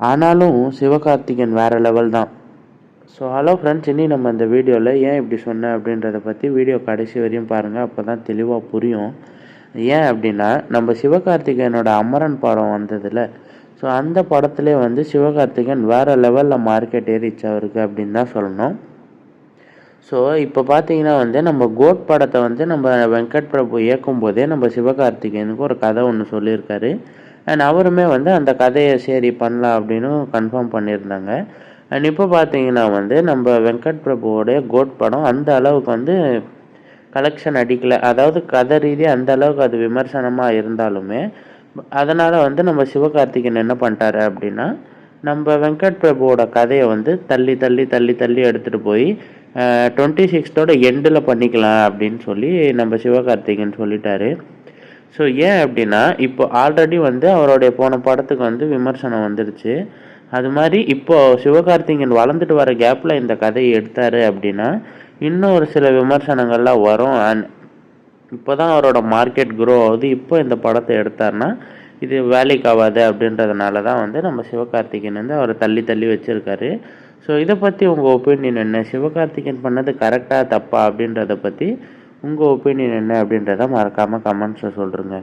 ஆனாலும் சிவகார்த்திகேயன் வேறு லெவல் தான். ஸோ ஹலோ ஃப்ரெண்ட்ஸ் இனி நம்ம இந்த வீடியோவில் ஏன் இப்படி சொன்னேன் அப்படின்றத பற்றி வீடியோ கடைசி வரையும் பாருங்கள் அப்போ தான் தெளிவாக புரியும். ஏன் அப்படின்னா நம்ம சிவகார்த்திகேயனோட அமரன் படம் வந்ததில்ல ஸோ அந்த படத்துலே வந்து சிவகார்த்திகேயன் வேறு லெவலில் மார்க்கெட் ஏறிச்சு அவருக்கு அப்படின்னு தான் சொல்லணும். ஸோ இப்போ பார்த்தீங்கன்னா வந்து நம்ம கோட் படத்தை வந்து நம்ம வெங்கட் பிரபு இயக்கும் போதே நம்ம சிவகார்த்திகேயனுக்கு ஒரு கதை ஒன்று சொல்லியிருக்காரு. அண்ட் அவருமே வந்து அந்த கதையை சரி பண்ணலாம் அப்படின்னு கன்ஃபார்ம் பண்ணியிருந்தாங்க. அண்ட் இப்போ பார்த்தீங்கன்னா வந்து நம்ம வெங்கட் பிரபுவோடைய கோட் படம் அந்த அளவுக்கு வந்து கலெக்ஷன் அடிக்கலை. அதாவது கதை ரீதியாக அந்த அளவுக்கு அது விமர்சனமாக இருந்தாலுமே அதனால் வந்து நம்ம சிவகார்த்திகேயன் என்ன பண்ணிட்டாரு அப்படின்னா நம்ம வெங்கட் பிரபுவோட கதையை வந்து தள்ளி தள்ளி தள்ளி தள்ளி எடுத்துகிட்டு போய் டுவெண்ட்டி சிக்ஸ்த்தோட எண்டில் பண்ணிக்கலாம் அப்படின்னு சொல்லி நம்ம சிவகார்த்திகேயன் சொல்லிட்டாரு. ஸோ ஏன் அப்படின்னா இப்போ ஆல்ரெடி வந்து அவருடைய போன படத்துக்கு வந்து விமர்சனம் வந்துடுச்சு அது மாதிரி இப்போ சிவகார்த்திகேயன் வளர்ந்துட்டு வர கேப்பில் இந்த கதையை எடுத்தார் அப்படின்னா இன்னும் ஒரு சில விமர்சனங்கள்லாம் வரும். அண்ட் இப்போ தான் அவரோட மார்க்கெட் க்ரோ ஆகுது. இப்போ இந்த படத்தை எடுத்தார்னா இது வேலைக்கு ஆகாது அப்படின்றதுனால தான் வந்து நம்ம சிவகார்த்திகேயன் வந்து அவரை தள்ளி தள்ளி வச்சுருக்காரு. ஸோ இதை பற்றி உங்கள் ஒப்பீனியன் என்ன? சிவகார்த்திகேயன் பண்ணது கரெக்டாக தப்பா அப்படின்றத பற்றி உங்கள் ஒப்பீனியன் என்ன அப்படின்றத மறக்காமல் கமெண்ட்ஸில் சொல்கிறேங்க